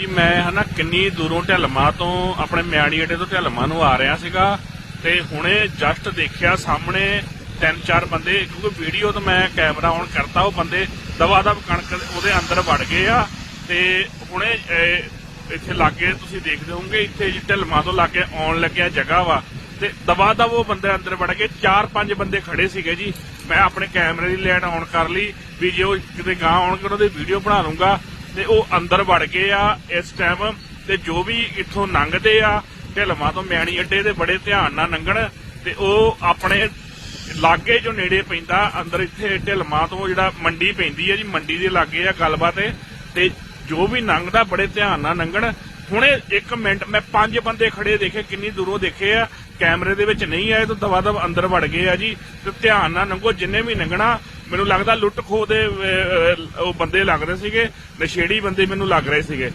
ਜੀ ਮੈਂ ਹਨਾ ਕਿੰਨੀ ਦੂਰੋਂ ਢਲਮਾ ਤੋਂ ਆਪਣੇ ਮਿਆਣੀ ਅੱਡੇ ਤੋਂ ਢਲਮਾ ਨੂੰ ਆ ਰਿਹਾ ਸੀਗਾ ਤੇ ਹੁਣੇ ਜਸਟ ਦੇਖਿਆ ਸਾਹਮਣੇ ਤਿੰਨ ਚਾਰ ਬੰਦੇ, ਕਿਉਂਕਿ ਵੀਡੀਓ ਤੋਂ ਮੈਂ ਕੈਮਰਾ ਔਨ ਕਰਤਾ, ਉਹ ਬੰਦੇ ਦਵਾ ਦਵ ਕਣਕ ਉਹਦੇ ਅੰਦਰ ਵੜ ਗਏ ਆ ਤੇ ਹੁਣੇ ਇੱਥੇ ਲਾਗੇ ਤੁਸੀਂ ਦੇਖਦੇ ਹੋਵੋਗੇ, ਇੱਥੇ ਜੀ ਢਲਮਾ ਤੋਂ ਲਾਗੇ ਆਉਣ ਲੱਗਿਆ ਜਗ੍ਹਾ ਵਾ ਤੇ ਦਵਾ ਦਵ ਉਹ ਬੰਦੇ ਅੰਦਰ ਵੜ ਗਏ ਚਾਰ ਪੰਜ ਬੰਦੇ ਖੜੇ ਸੀਗੇ ਜੀ। ਮੈਂ ਆਪਣੇ ਕੈਮਰੇ ਦੀ ਲੈਣ ਔਨ ਕਰ ਲਈ, ਵੀ ਜੇ ਉਹ ਕਿਤੇ ਗਾਂ ਆਉਣਗੇ, ਉਹਨਾਂ ਦੀ ਵੀਡੀਓ ਬਣਾ ਲੂੰਗਾ ਤੇ ਉਹ ਅੰਦਰ ਵੜ ਗਏ ਆ ਇਸ ਟਾਈਮ ਤੇ ਜੋ ਵੀ ਇੱਥੋਂ ਲੰਘਦੇ ਆ ਢਿਲਮਾ ਤੋਂ ਮਿਆਣੀ ਅੱਡੇ ਦੇ ਬੜੇ ਧਿਆਨ ਨਾਲ ਲੰਘਣ ਤੇ ਉਹ ਆਪਣੇ ਲਾਗੇ ਜੋ ਨੇੜੇ ਪੈਂਦਾ, ਅੰਦਰ ਇੱਥੇ ਢਿਲਮਾ ਤੋਂ ਜਿਹੜਾ ਮੰਡੀ ਪੈਂਦੀ ਹੈ ਜੀ, ਮੰਡੀ ਦੇ ਲਾਗੇ ਆ ਗੱਲਬਾਤ ਇਹ, ਤੇ ਜੋ ਵੀ ਲੰਘਦਾ ਬੜੇ ਧਿਆਨ ਨਾਲ ਲੰਘਣ। ਹੁਣੇ 1 ਮਿੰਟ, ਮੈਂ ਪੰਜ ਬੰਦੇ ਖੜੇ ਦੇਖੇ, ਕਿੰਨੀ ਦੂਰੋਂ ਦੇਖੇ ਆ, ਕੈਮਰੇ ਦੇ ਵਿੱਚ ਨਹੀਂ ਆਏ ਤਾਂ ਦਵਾ ਦਵ ਅੰਦਰ ਵੜ ਗਏ ਆ ਜੀ, ਤੇ ਧਿਆਨ ਨਾਲ ਲੰਘੋ, ਜਿੰਨੇ ਵੀ ਲੰਘਣਾ ਮੈਨੂੰ ਲੱਗਦਾ ਲੁੱਟ ਖੋਹ ਦੇ ਅਹ, ਅਹ, ਉਹ ਬੰਦੇ ਲੱਗ ਰਹੇ ਸੀਗੇ ਨਸ਼ੇੜੀ ਬੰਦੇ ਮੈਨੂੰ ਲੱਗ ਰਹੇ ਸੀਗੇ।